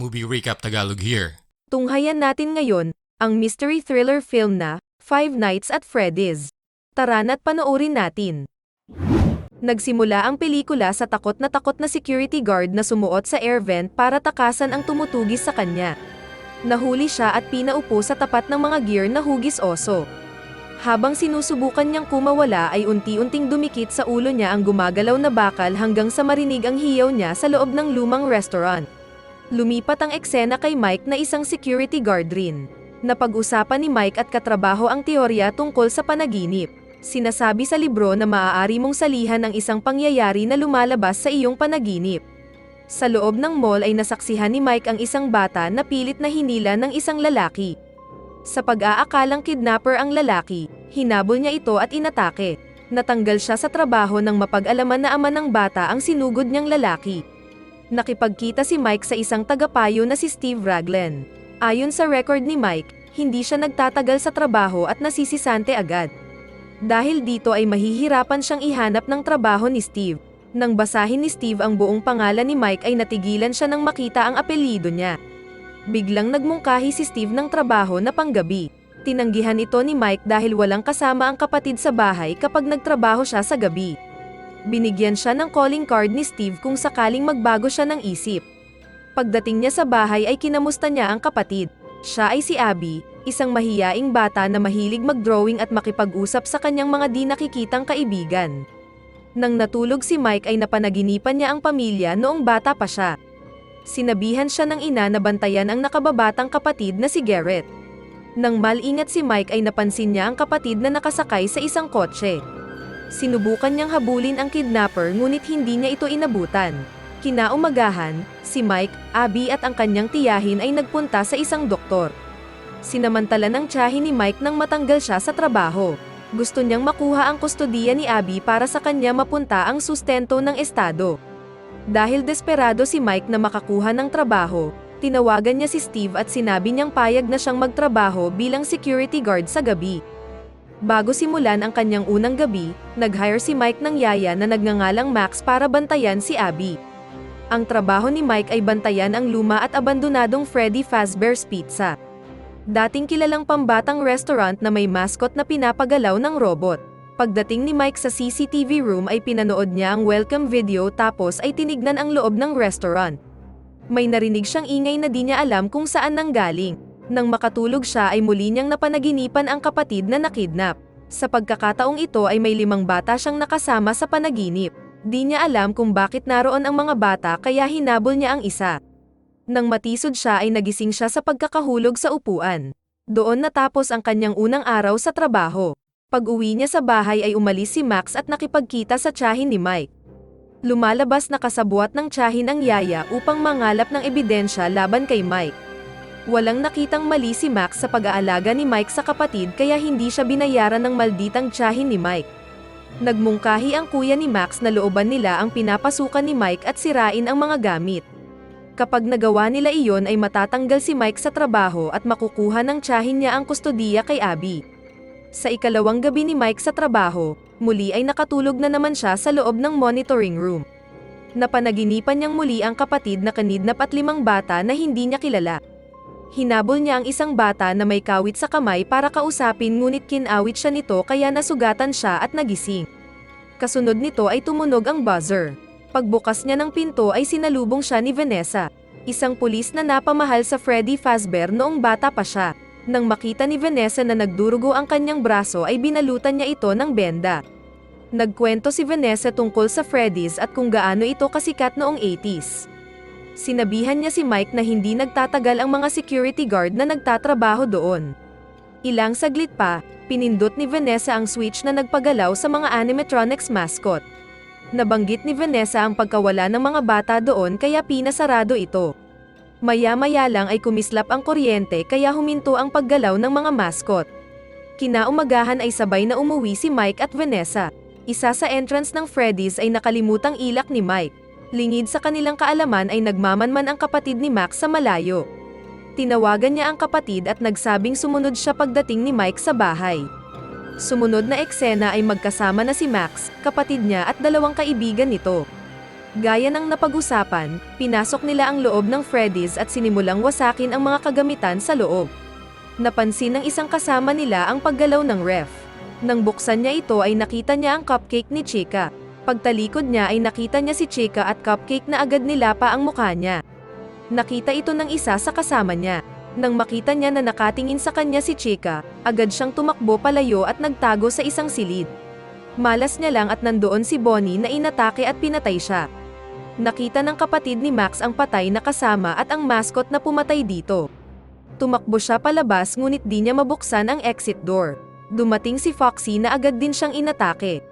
Movie Recap Tagalog here. Tunghayan natin ngayon, ang mystery thriller film na, Five Nights at Freddy's. Tara na't panoorin natin. Nagsimula ang pelikula sa takot na takot na security guard na sumuot sa air vent para takasan ang tumutugis sa kanya. Nahuli siya at pinaupo sa tapat ng mga gear na hugis oso. Habang sinusubukan niyang kumawala ay unti-unting dumikit sa ulo niya ang gumagalaw na bakal hanggang sa marinig ang hiyaw niya sa loob ng lumang restaurant. Lumipat ang eksena kay Mike na isang security guard rin. Napag-usapan ni Mike at katrabaho ang teorya tungkol sa panaginip. Sinasabi sa libro na maaari mong salihan ang isang pangyayari na lumalabas sa iyong panaginip. Sa loob ng mall ay nasaksihan ni Mike ang isang bata na pilit na hinila ng isang lalaki. Sa pag-aakalang kidnapper ang lalaki, hinabol niya ito at inatake. Natanggal siya sa trabaho nang mapag-alaman na ama ng bata ang sinugod niyang lalaki. Nakipagkita si Mike sa isang tagapayo na si Steve Raglan. Ayon sa record ni Mike, hindi siya nagtatagal sa trabaho at nasisisante agad. Dahil dito ay mahihirapan siyang ihanap ng trabaho ni Steve. Nang basahin ni Steve ang buong pangalan ni Mike ay natigilan siya nang makita ang apelyido niya. Biglang nagmungkahi si Steve ng trabaho na panggabi. Tinanggihan ito ni Mike dahil walang kasama ang kapatid sa bahay kapag nagtrabaho siya sa gabi. Binigyan siya ng calling card ni Steve kung sakaling magbago siya ng isip. Pagdating niya sa bahay ay kinamusta niya ang kapatid. Siya ay si Abby, isang mahiyaing bata na mahilig mag-drawing at makipag-usap sa kanyang mga di nakikitang kaibigan. Nang natulog si Mike ay napanaginipan niya ang pamilya noong bata pa siya. Sinabihan siya ng ina na bantayan ang nakababatang kapatid na si Garrett. Nang malingat si Mike ay napansin niya ang kapatid na nakasakay sa isang kotse. Sinubukan niyang habulin ang kidnapper ngunit hindi niya ito inabutan. Kinaumagahan, si Mike, Abby at ang kanyang tiyahin ay nagpunta sa isang doktor. Sinamantala ng tiyahin ni Mike nang matanggal siya sa trabaho. Gusto niyang makuha ang kustodiya ni Abby para sa kanya mapunta ang sustento ng estado. Dahil desperado si Mike na makakuha ng trabaho, tinawagan niya si Steve at sinabi niyang payag na siyang magtrabaho bilang security guard sa gabi. Bago simulan ang kanyang unang gabi, nag-hire si Mike ng yaya na nagngangalang Max para bantayan si Abby. Ang trabaho ni Mike ay bantayan ang luma at abandonadong Freddy Fazbear's Pizza. Dating kilalang pambatang restaurant na may mascot na pinapagalaw ng robot. Pagdating ni Mike sa CCTV room ay pinanood niya ang welcome video tapos ay tinignan ang loob ng restaurant. May narinig siyang ingay na di niya alam kung saan nanggaling. Nang makatulog siya ay muli niyang napanaginipan ang kapatid na nakidnap. Sa pagkakataong ito ay may limang bata siyang nakasama sa panaginip. Di niya alam kung bakit naroon ang mga bata kaya hinabol niya ang isa. Nang matisod siya ay nagising siya sa pagkakahulog sa upuan. Doon natapos ang kanyang unang araw sa trabaho. Pag-uwi niya sa bahay ay umalis si Max at nakipagkita sa tiyahin ni Mike. Lumalabas na kasabwat ng tiyahin ang yaya upang mangalap ng ebidensya laban kay Mike. Walang nakitang mali si Max sa pag-aalaga ni Mike sa kapatid kaya hindi siya binayaran ng malditang tiyahin ni Mike. Nagmungkahi ang kuya ni Max na looban nila ang pinapasukan ni Mike at sirain ang mga gamit. Kapag nagawa nila iyon ay matatanggal si Mike sa trabaho at makukuha ng tiyahin niya ang kustodiya kay Abby. Sa ikalawang gabi ni Mike sa trabaho, muli ay nakatulog na naman siya sa loob ng monitoring room. Napanaginipan niyang muli ang kapatid na kanidnap at limang bata na hindi niya kilala. Hinabol niya ang isang bata na may kawit sa kamay para kausapin ngunit kinawit siya nito kaya nasugatan siya at nagising. Kasunod nito ay tumunog ang buzzer. Pagbukas niya ng pinto ay sinalubong siya ni Vanessa, isang pulis na napamahal sa Freddy Fazbear noong bata pa siya. Nang makita ni Vanessa na nagdurugo ang kanyang braso ay binalutan niya ito ng benda. Nagkwento si Vanessa tungkol sa Freddy's at kung gaano ito kasikat noong 80s. Sinabihan niya si Mike na hindi nagtatagal ang mga security guard na nagtatrabaho doon. Ilang saglit pa, pinindot ni Vanessa ang switch na nagpagalaw sa mga animatronics mascot. Nabanggit ni Vanessa ang pagkawala ng mga bata doon kaya pinasarado ito. Maya-maya lang ay kumislap ang kuryente kaya huminto ang paggalaw ng mga mascot. Kinaumagahan ay sabay na umuwi si Mike at Vanessa. Isa sa entrance ng Freddy's ay nakalimutang ilak ni Mike. Lingid sa kanilang kaalaman ay nagmamanman ang kapatid ni Max sa malayo. Tinawagan niya ang kapatid at nagsabing sumunod siya pagdating ni Mike sa bahay. Sumunod na eksena ay magkasama na si Max, kapatid niya at dalawang kaibigan nito. Gaya ng napag-usapan, pinasok nila ang loob ng Freddy's at sinimulang wasakin ang mga kagamitan sa loob. Napansin ng isang kasama nila ang paggalaw ng ref. Nang buksan niya ito ay nakita niya ang cupcake ni Chika. Pagtalikod niya ay nakita niya si Chika at cupcake na agad nilapa ang mukha niya. Nakita ito ng isa sa kasama niya. Nang makita niya na nakatingin sa kanya si Chika, agad siyang tumakbo palayo at nagtago sa isang silid. Malas niya lang at nandoon si Bonnie na inatake at pinatay siya. Nakita ng kapatid ni Max ang patay na kasama at ang mascot na pumatay dito. Tumakbo siya palabas ngunit di niya mabuksan ang exit door. Dumating si Foxy na agad din siyang inatake.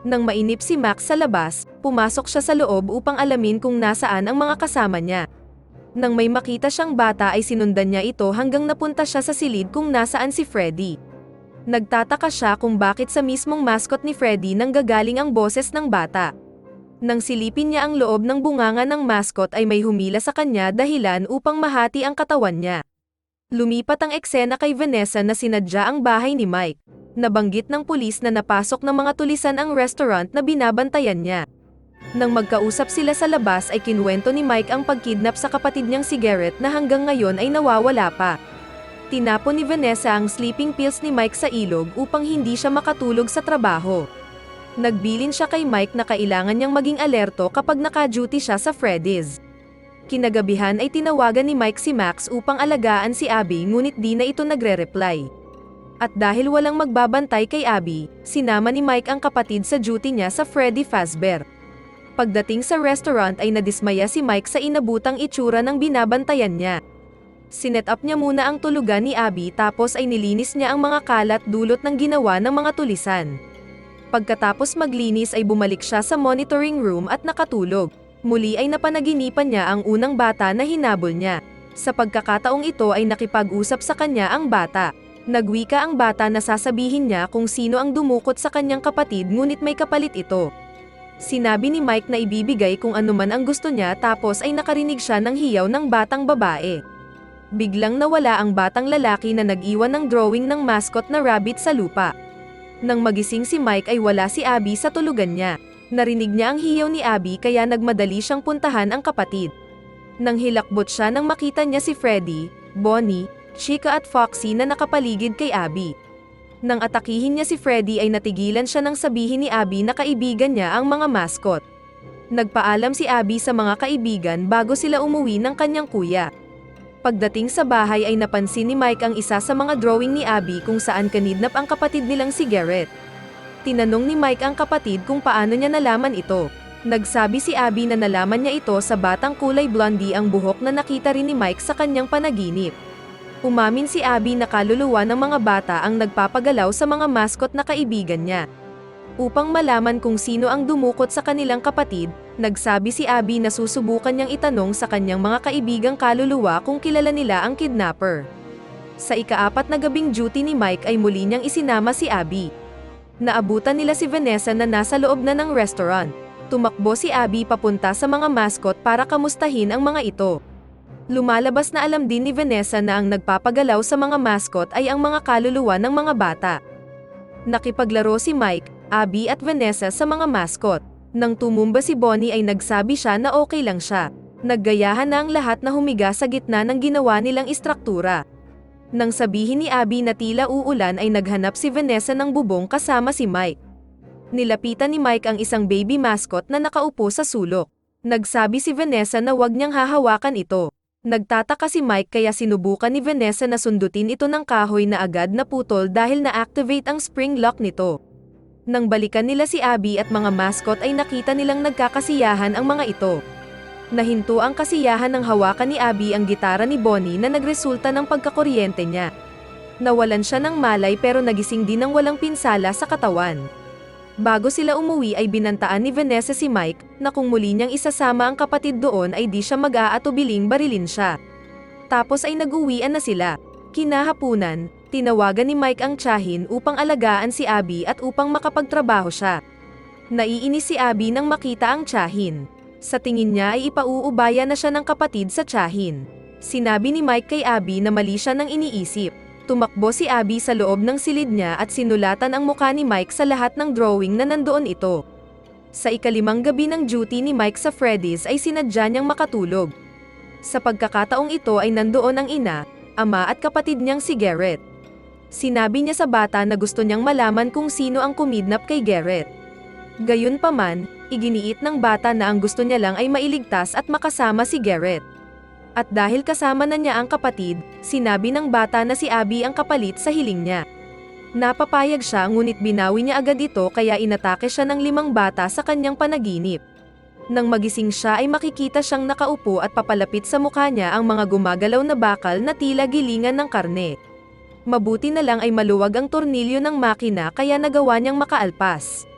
Nang mainip si Max sa labas, pumasok siya sa loob upang alamin kung nasaan ang mga kasama niya. Nang may makita siyang bata ay sinundan niya ito hanggang napunta siya sa silid kung nasaan si Freddy. Nagtataka siya kung bakit sa mismong mascot ni Freddy nang gagaling ang boses ng bata. Nang silipin niya ang loob ng bunganga ng mascot ay may humila sa kanya dahilan upang mahati ang katawan niya. Lumipat ang eksena kay Vanessa na sinadya ang bahay ni Mike. Nabanggit ng pulis na napasok ng mga tulisan ang restaurant na binabantayan niya. Nang magkausap sila sa labas ay kinwento ni Mike ang pagkidnap sa kapatid niyang si Garrett na hanggang ngayon ay nawawala pa. Tinapon ni Vanessa ang sleeping pills ni Mike sa ilog upang hindi siya makatulog sa trabaho. Nagbilin siya kay Mike na kailangan niyang maging alerto kapag naka-duty siya sa Freddy's. Kinagabihan ay tinawagan ni Mike si Max upang alagaan si Abby ngunit di na ito nagre-reply. At dahil walang magbabantay kay Abby, sinama ni Mike ang kapatid sa duty niya sa Freddy Fazbear. Pagdating sa restaurant ay nadismaya si Mike sa inabutang itsura ng binabantayan niya. Sinet up niya muna ang tulugan ni Abby tapos ay nilinis niya ang mga kalat dulot ng ginawa ng mga tulisan. Pagkatapos maglinis ay bumalik siya sa monitoring room at nakatulog. Muli ay napanaginipan niya ang unang bata na hinabol niya. Sa pagkakataong ito ay nakipag-usap sa kanya ang bata. Nagwika ang bata na sasabihin niya kung sino ang dumukot sa kanyang kapatid ngunit may kapalit ito. Sinabi ni Mike na ibibigay kung ano man ang gusto niya tapos ay nakarinig siya ng hiyaw ng batang babae. Biglang nawala ang batang lalaki na nag-iwan ng drawing ng mascot na rabbit sa lupa. Nang magising si Mike ay wala si Abby sa tulugan niya. Narinig niya ang hiyaw ni Abby kaya nagmadali siyang puntahan ang kapatid. Nang hilakbot siya nang makita niya si Freddy, Bonnie, Chica at Foxy na nakapaligid kay Abby. Nang atakihin niya si Freddy ay natigilan siya nang sabihin ni Abby na kaibigan niya ang mga mascot. Nagpaalam si Abby sa mga kaibigan bago sila umuwi ng kanyang kuya. Pagdating sa bahay ay napansin ni Mike ang isa sa mga drawing ni Abby kung saan kanidnap ang kapatid nilang si Garrett. Tinanong ni Mike ang kapatid kung paano niya nalaman ito. Nagsabi si Abby na nalaman niya ito sa batang kulay blondie ang buhok na nakita rin ni Mike sa kanyang panaginip. Umamin si Abby na kaluluwa ng mga bata ang nagpapagalaw sa mga mascot na kaibigan niya. Upang malaman kung sino ang dumukot sa kanilang kapatid, nagsabi si Abby na susubukan niyang itanong sa kanyang mga kaibigang kaluluwa kung kilala nila ang kidnapper. Sa ikaapat na gabing duty ni Mike ay muli niyang isinama si Abby. Naabutan nila si Vanessa na nasa loob na ng restaurant. Tumakbo si Abby papunta sa mga mascot para kamustahin ang mga ito. Lumalabas na alam din ni Vanessa na ang nagpapagalaw sa mga mascot ay ang mga kaluluwa ng mga bata. Nakipaglaro si Mike, Abby at Vanessa sa mga mascot. Nang tumumba si Bonnie ay nagsabi siya na okay lang siya. Naggayahan na ang lahat na humiga sa gitna ng ginawa nilang istruktura. Nang sabihin ni Abby na tila uulan ay naghanap si Vanessa ng bubong kasama si Mike. Nilapitan ni Mike ang isang baby mascot na nakaupo sa sulok. Nagsabi si Vanessa na wag niyang hahawakan ito. Nagtataka si Mike kaya sinubukan ni Vanessa na sundutin ito ng kahoy na agad naputol dahil na-activate ang spring lock nito. Nang balikan nila si Abby at mga mascot ay nakita nilang nagkakasiyahan ang mga ito. Nahinto ang kasiyahan ng hawakan ni Abby ang gitara ni Bonnie na nagresulta ng pagkakuryente niya. Nawalan siya ng malay pero nagising din ng walang pinsala sa katawan. Bago sila umuwi ay binantaan ni Vanessa si Mike na kung muli niyang isasama ang kapatid doon ay di siya mag-aatubiling barilin siya. Tapos ay nag-uwian na sila. Kinahapunan, tinawagan ni Mike ang tsahin upang alagaan si Abby at upang makapagtrabaho siya. Naiinis si Abby nang makita ang tsahin. Sa tingin niya ay ipauubaya na siya ng kapatid sa tsahin. Sinabi ni Mike kay Abby na mali siya nang iniisip. Tumakbo si Abby sa loob ng silid niya at sinulatan ang mukha ni Mike sa lahat ng drawing na nandoon ito. Sa ikalimang gabi ng duty ni Mike sa Freddy's ay sinadya niyang makatulog. Sa pagkakataong ito ay nandoon ang ina, ama at kapatid niyang si Garrett. Sinabi niya sa bata na gusto niyang malaman kung sino ang kumidnap kay Garrett. Gayunpaman, iginiit ng bata na ang gusto niya lang ay mailigtas at makasama si Garrett. At dahil kasama na niya ang kapatid, sinabi ng bata na si Abby ang kapalit sa hiling niya. Napapayag siya ngunit binawi niya agad ito kaya inatake siya ng limang bata sa kanyang panaginip. Nang magising siya ay makikita siyang nakaupo at papalapit sa mukha niya ang mga gumagalaw na bakal na tila gilingan ng karne. Mabuti na lang ay maluwag ang tornilyo ng makina kaya nagawa niyang makaalpas.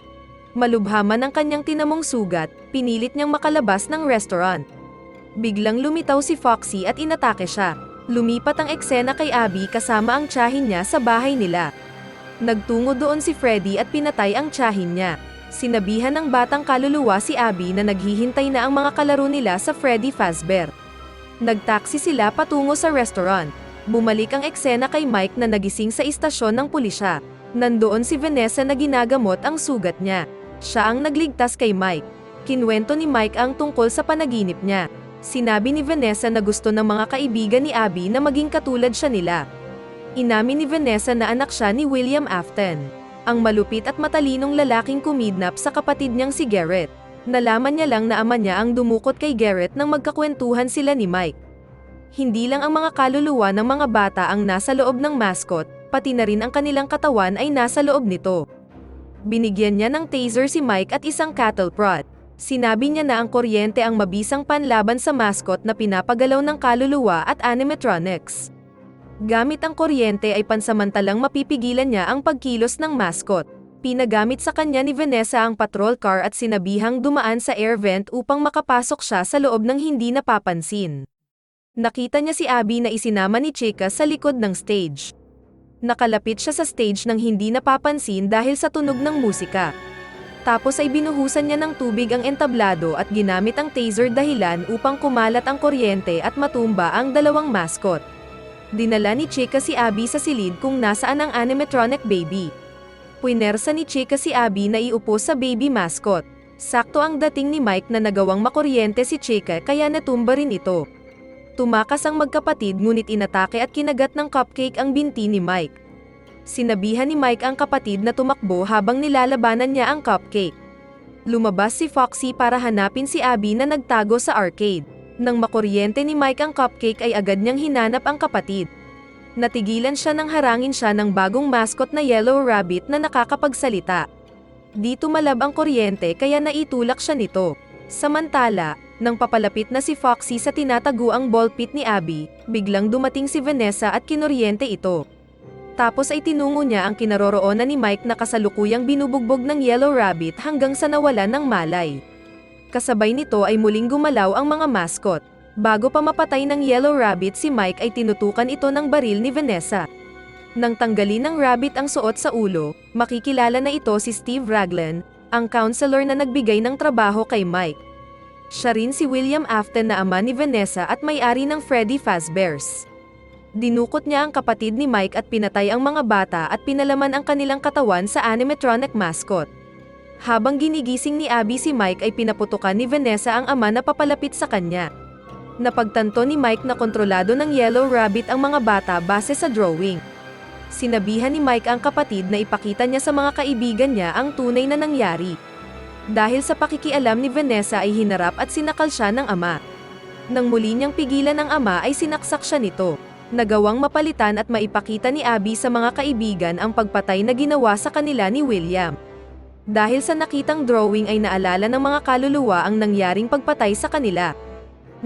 Malubhaman ang kanyang tinamong sugat, pinilit niyang makalabas ng restaurant. Biglang lumitaw si Foxy at inatake siya. Lumipat ang eksena kay Abby kasama ang tiyahin niya sa bahay nila. Nagtungo doon si Freddy at pinatay ang tiyahin niya. Sinabihan ng batang kaluluwa si Abby na naghihintay na ang mga kalaro nila sa Freddy Fazbear. Nagtaksi sila patungo sa restaurant. Bumalik ang eksena kay Mike na nagising sa istasyon ng pulisya. Nandoon si Vanessa na ginagamot ang sugat niya. Siya ang nagligtas kay Mike. Kinwento ni Mike ang tungkol sa panaginip niya. Sinabi ni Vanessa na gusto ng mga kaibigan ni Abby na maging katulad siya nila. Inamin ni Vanessa na anak siya ni William Afton, ang malupit at matalinong lalaking kumidnap sa kapatid niyang si Garrett. Nalaman niya lang na ama niya ang dumukot kay Garrett nang magkakwentuhan sila ni Mike. Hindi lang ang mga kaluluwa ng mga bata ang nasa loob ng mascot, pati na rin ang kanilang katawan ay nasa loob nito. Binigyan niya ng taser si Mike at isang cattle prod. Sinabi niya na ang kuryente ang mabisang panlaban sa mascot na pinapagalaw ng kaluluwa at animatronics. Gamit ang kuryente ay pansamantalang mapipigilan niya ang pagkilos ng mascot. Pinagamit sa kanya ni Vanessa ang patrol car at sinabihang dumaan sa air vent upang makapasok siya sa loob ng hindi napapansin. Nakita niya si Abby na isinama ni Chica sa likod ng stage. Nakalapit siya sa stage nang hindi napapansin dahil sa tunog ng musika. Tapos ay binuhusan niya ng tubig ang entablado at ginamit ang taser dahilan upang kumalat ang kuryente at matumba ang dalawang mascot. Dinala ni Chica si Abby sa silid kung nasaan ang animatronic baby. Puinersa ni Chica si Abby na iupo sa baby mascot. Sakto ang dating ni Mike na nagawang makuryente si Chica kaya natumba rin ito. Tumakas ang magkapatid ngunit inatake at kinagat ng cupcake ang binti ni Mike. Sinabihan ni Mike ang kapatid na tumakbo habang nilalabanan niya ang cupcake. Lumabas si Foxy para hanapin si Abby na nagtago sa arcade. Nang makuryente ni Mike ang cupcake ay agad niyang hinanap ang kapatid. Natigilan siya nang harangin siya ng bagong mascot na Yellow Rabbit na nakakapagsalita. Dito malab ang kuryente kaya naitulak siya nito. Samantala, nang papalapit na si Foxy sa tinataguang ball pit ni Abby, biglang dumating si Vanessa at kinuryente ito. Tapos ay tinungo niya ang kinaroroonan ni Mike na kasalukuyang binubugbog ng Yellow Rabbit hanggang sa nawalan ng malay. Kasabay nito ay muling gumalaw ang mga mascot. Bago pa mapatay ng Yellow Rabbit si Mike ay tinutukan ito ng baril ni Vanessa. Nang tanggalin ng rabbit ang suot sa ulo, makikilala na ito si Steve Raglan, ang counselor na nagbigay ng trabaho kay Mike. Siya rin si William Afton na ama ni Vanessa at may-ari ng Freddy Fazbear's. Dinukot niya ang kapatid ni Mike at pinatay ang mga bata at pinalaman ang kanilang katawan sa animatronic mascot. Habang ginigising ni Abby si Mike ay pinaputukan ni Vanessa ang ama na papalapit sa kanya. Napagtanto ni Mike na kontrolado ng Yellow Rabbit ang mga bata base sa drawing. Sinabihan ni Mike ang kapatid na ipakita niya sa mga kaibigan niya ang tunay na nangyari. Dahil sa pakikialam ni Vanessa ay hinarap at sinakal siya ng ama. Nang muli niyang pigilan ng ama ay sinaksak siya nito. Nagawang mapalitan at maipakita ni Abby sa mga kaibigan ang pagpatay na ginawa sa kanila ni William. Dahil sa nakitang drawing ay naalala ng mga kaluluwa ang nangyaring pagpatay sa kanila.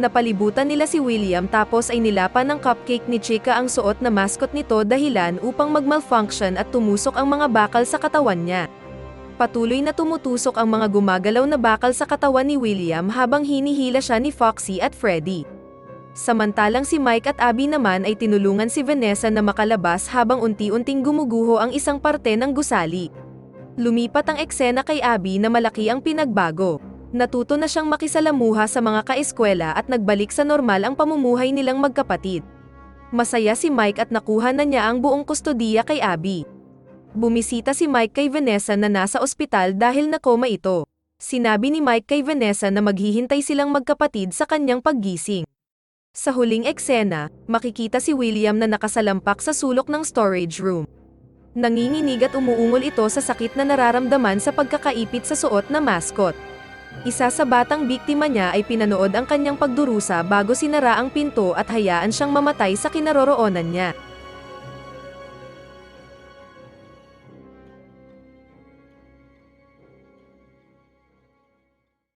Napalibutan nila si William tapos ay nilapan ng cupcake ni Chica ang suot na mascot nito dahilan upang magmalfunction at tumusok ang mga bakal sa katawan niya. Patuloy na tumutusok ang mga gumagalaw na bakal sa katawan ni William habang hinihila siya ni Foxy at Freddy. Samantalang si Mike at Abby naman ay tinulungan si Vanessa na makalabas habang unti-unting gumuguho ang isang parte ng gusali. Lumipat ang eksena kay Abby na malaki ang pinagbago. Natuto na siyang makisalamuha sa mga kaeskwela at nagbalik sa normal ang pamumuhay nilang magkapatid. Masaya si Mike at nakuha na niya ang buong kustodiya kay Abby. Bumisita si Mike kay Vanessa na nasa ospital dahil nakoma ito. Sinabi ni Mike kay Vanessa na maghihintay silang magkapatid sa kanyang paggising. Sa huling eksena, makikita si William na nakasalampak sa sulok ng storage room. Nanginginig at umuungol ito sa sakit na nararamdaman sa pagkakaipit sa suot na mascot. Isa sa batang biktima niya ay pinanood ang kanyang pagdurusa bago sinara ang pinto at hayaan siyang mamatay sa kinaroroonan niya.